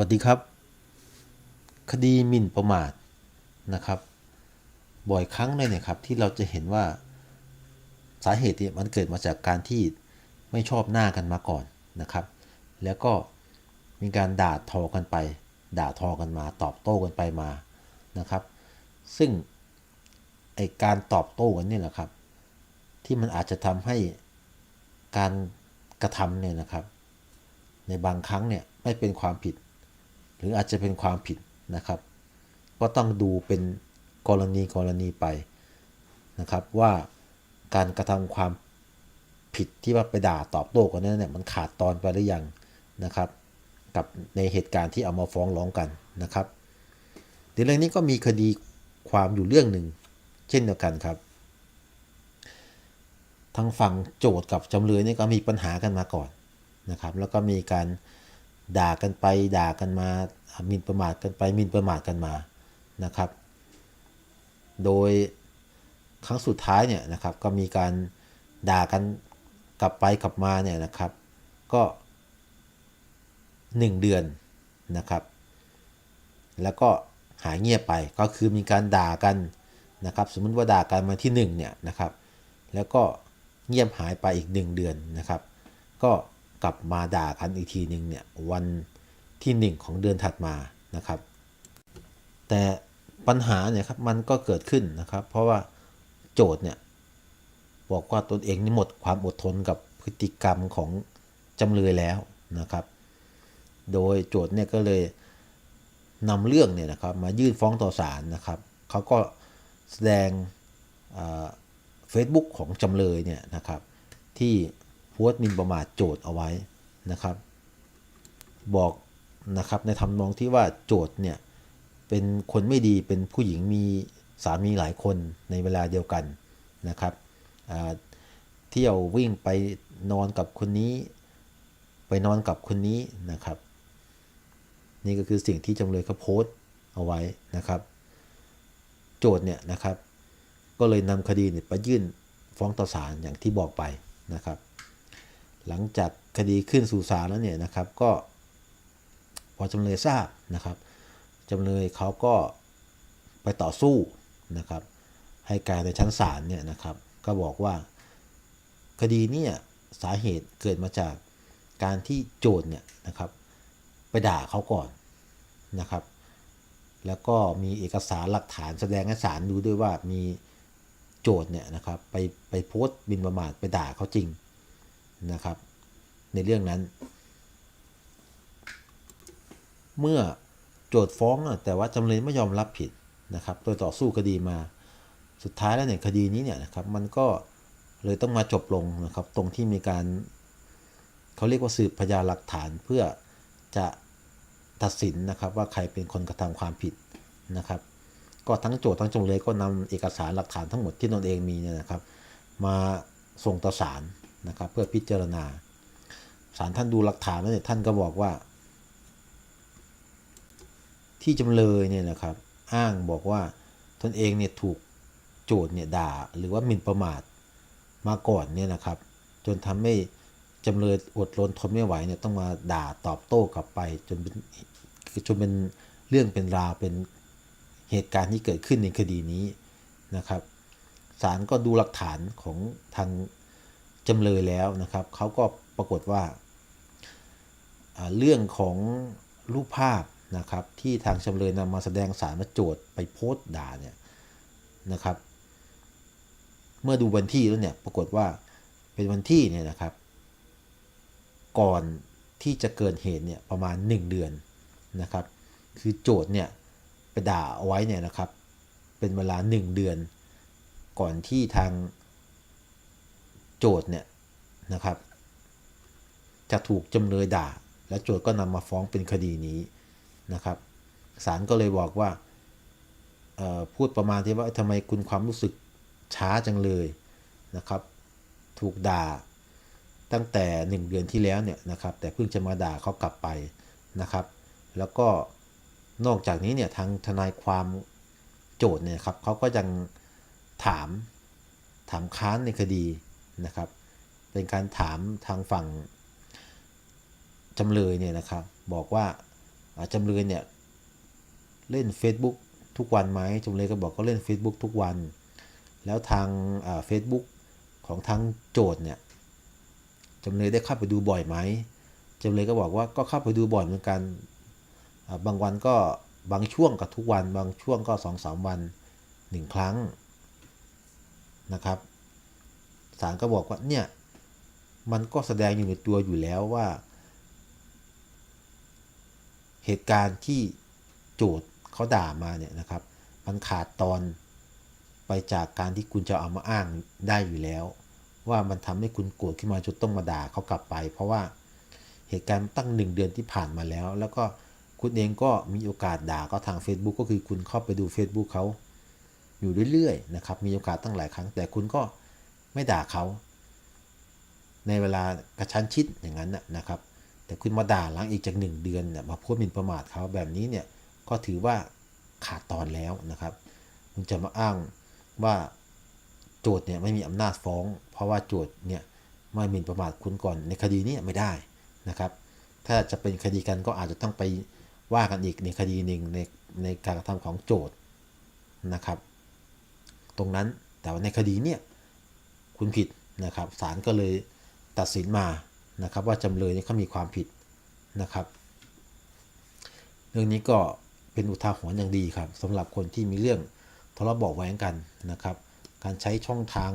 วัสดีครับ คดีหมิ่นประมาทนะครับ บ่อยครั้งเลยเนี่ยครับที่เราจะเห็นว่าสาเหตุเนี่ยมันเกิดมาจากการที่ไม่ชอบหน้ากันมาก่อนนะครับ แล้วก็มีการด่าทอกันไป ด่าทอกันมา ตอบโต้กันไปมานะครับ ซึ่งไอการตอบโต้กันนี่แหละครับ ที่มันอาจจะทำให้การกระทำเนี่ยนะครับ ในบางครั้งเนี่ยไม่เป็นความผิด หรืออาจจะเป็นความผิดนะครับ ก็ต้องดูเป็นกรณีกรณีไปนะครับ ว่าการกระทำความผิดที่ว่าไปด่าตอบโต้กันนั้นเนี่ยมันขาดตอนไปหรือยังนะครับ กับในเหตุการณ์ที่เอามาฟ้องร้องกันนะครับเดี๋ยวเรื่องนี้ก็มีคดีความอยู่เรื่องหนึ่งเช่นเดียวกันครับทางฝั่งโจทย์กับจำเลยนี่ก็มีปัญหากันมาก่อนนะครับ แล้วก็มีการ ด่ากันไปด่ากันมาหมินประมาทกันไปหมินประมาทกันมานะครับ โดยครั้งสุดท้ายเนี่ยนะครับก็มีการด่ากันกลับไปกลับมาเนี่ยนะครับ ก็ 1 เดือนนะครับ แล้วก็หายเงียบไปก็คือมีการด่ากันนะครับ สมมุติว่าด่ากันมาที่1เนี่ยนะครับ แล้วก็เงียบหายไปอีก 1 เดือนนะครับ ก็ กลับมาด่ากันอีกทีหนึ่งเนี่ยวันที่ 1 ของเดือนถัดมานะครับ แต่ปัญหาเนี่ยครับมันก็เกิดขึ้นนะครับ เพราะว่าโจทย์เนี่ยบอกว่าตนเองนี่หมดความอดทนกับพฤติกรรมของจำเลยแล้วนะครับ โดยโจทย์เนี่ยก็เลยนำเรื่องเนี่ยนะครับมายื่นฟ้องต่อศาลนะครับเขาก็แสดงเฟซบุ๊กของจำเลยเนี่ยนะครับที่ พสต์มินประมาทโจทย์เอาไว้นะครับ บอกนะครับในทำนองที่ว่าโจทย์เนี่ยเป็นคนไม่ดีเป็นผู้หญิงมีสามีหลายคนในเวลาเดียวกันนะครับเที่ยววิ่งไปนอนกับคนนี้ ไปนอนกับคนนี้นะครับ นี่ก็คือสิ่งที่จำเลยเขาโพสต์เอาไว้นะครับ โจทย์เนี่ยนะครับ ก็เลยนำคดีเนี่ยไปยื่นฟ้องต่อศาลอย่างที่บอกไปนะครับ หลังจากคดีขึ้นสู่ศาลแล้วเนี่ยนะครับก็ พอจำเลยทราบนะครับจำเลยเขาก็ไปต่อสู้นะครับ ให้การในชั้นศาลเนี่ยนะครับ ก็บอกว่าคดีเนี้สาเหตุเกิดมาจากการที่โจทย์เนี่ยนะครับ ไปด่าเขาก่อนนะครับ แล้วก็มีเอกสารหลักฐานแสดงให้ศาลดูด้วยว่ามีโจทย์เนี่ยนะครับ ไปไปโพสต์บินประมาทไปด่าเขาจริง นะครับ ในเรื่องนั้น เมื่อโจทย์ฟ้องแต่ว่าจำเลยไม่ยอมรับผิดนะครับโดยต่อสู้คดีมา สุดท้ายแล้วเนี่ยคดีนี้เนี่ยนะครับมันก็เลยต้องมาจบลงนะครับตรงที่มีการเขาเรียกว่าสืบพยานหลักฐานเพื่อจะตัดสินนะครับว่าใครเป็นคนกระทำความผิดนะครับ ก็ทั้งโจทย์ทั้งจำเลยก็นำเอกสารหลักฐานทั้งหมดที่ตนเองมีเนี่ยนะครับ มาส่งต่อศาล นะครับเพื่อพิจารณาศาลท่านดูหลักฐานแล้วเนี่ยท่านก็บอกว่า ที่จำเลยเนี่ยนะครับ อ้างบอกว่าตนเองเนี่ยถูกโจทย์เนี่ยด่าหรือว่าหมิ่นประมาทมาก่อนเนี่ยนะครับ จนทำให้จำเลยอดรนทนไม่ไหวเนี่ยต้องมาด่าตอบโต้กลับไปจนเป็นจนเป็นเรื่องเป็นราวเป็นเหตุการณ์ที่เกิดขึ้นในคดีนี้นะครับศาลก็ดูหลักฐานของทาง จำเลยแล้วนะครับเขาก็ปรากฏว่า เรื่องของรูปภาพนะครับที่ทางจำเลยนำมาแสดงสารมาโจทย์ไปโพสต์ด่าเนี่ยนะครับ เมื่อดูวันที่แล้วเนี่ยปรากฏว่าเป็นวันที่เนี่ยนะครับ ก่อนที่จะเกิดเหตุเนี่ยประมาณ 1 เดือนนะครับ คือโจทย์เนี่ยไปด่าเอาไว้เนี่ยนะครับ เป็นเวลา 1 เดือน ก่อนที่ทาง โจทย์เนี่ยนะครับ จะถูกจำเลยด่า และโจทย์ก็นำมาฟ้องเป็นคดีนี้นะครับศาลก็เลยบอกว่าพูดประมาณที่ว่าทำไมคุณความรู้สึกช้าจังเลยนะครับ ถูกด่าตั้งแต่ 1 เดือนที่แล้วเนี่ยนะครับ แต่เพิ่งจะมาด่าเขากลับไปนะครับ แล้วก็นอกจากนี้เนี่ยทางทนายความโจทย์เนี่ยครับเขาก็ยังถามถามค้านในคดี นะครับ เป็นการถามทางฝั่งจำเลยเนี่ยนะครับ บอกว่าจำเลยเนี่ยเล่น Facebook ทุกวันไหมจำเลยก็บอกก็เล่น Facebook ทุกวัน แล้วทางเฟซบุ๊กของทางโจทย์เนี่ยจำเลยได้เข้าไปดูบ่อยไหมจำเลยก็บอกว่าก็เข้าไปดูบ่อยเหมือนกัน บางวันก็บางช่วงกับทุกวัน บางช่วงก็สองสามวันหนึ่งครั้งนะครับ ศาลก็บอกว่าเนี่ยมันก็แสดงอยู่ในตัวอยู่แล้วว่า เหตุการณ์ที่โจทย์เขาด่ามาเนี่ยนะครับ มันขาดตอนไปจากการที่คุณจะเอามาอ้างได้อยู่แล้ว ว่ามันทำให้คุณโกรธขึ้นมาจนต้องมาด่าเขากลับไป เพราะว่าเหตุการณ์ตั้งหนึ่งเดือนที่ผ่านมาแล้ว แล้วก็คุณเองก็มีโอกาสด่าก็ทาง Facebook ก็คือคุณเข้าไปดู Facebook เขาอยู่เรื่อยๆนะครับมีโอกาสตั้งหลายครั้ง แต่คุณก็ ไม่ด่าเขา ในเวลากระชั้นชิดอย่างนั้นนะครับ แต่คุณมาด่าหลังอีกจากหนึ่งเดือนมาพูดหมิ่นประมาทเขาแบบนี้เนี่ยก็ถือว่าขาดตอนแล้วนะครับคุณจะมาอ้างว่าโจทย์เนี่ยไม่มีอำนาจฟ้อง เพราะว่าโจทย์เนี่ยไม่หมิ่นประมาทคุณก่อนในคดีนี้ไม่ได้นะครับ ถ้าจะเป็นคดีกันก็อาจจะต้องไปว่ากันอีกในคดีหนึ่งในในการกระทำของโจทย์นะครับ ตรงนั้นแต่ว่าในคดีเนี่ย คุณผิดนะครับศาลก็เลยตัดสินมานะครับ ว่าจำเลยนี่เขามีความผิดนะครับ เรื่องนี้ก็เป็นอุทาหรณ์อย่างดีครับสำหรับคนที่มีเรื่องทะเลาะเบาะแว้งกันนะครับ การใช้ช่องทาง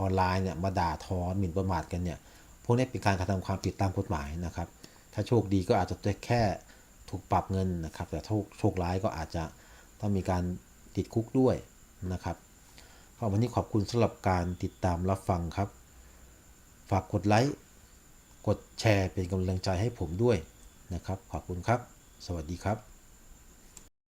ออนไลน์เนี่ยมาด่าทอหมิ่นประมาทกันเนี่ยพวกนี้เป็นการกระทำความผิดตามกฎหมายนะครับ ถ้าโชคดีก็อาจจะแค่ถูกปรับเงินนะครับ แต่ถ้าโชคร้ายก็อาจจะต้องมีการติดคุกด้วยนะครับ ก็วันนี้ขอบคุณสำหรับการติดตามรับฟังครับ ฝากกดไลค์ กดแชร์เป็นกำลังใจให้ผมด้วยนะครับ ขอบคุณครับ สวัสดีครับ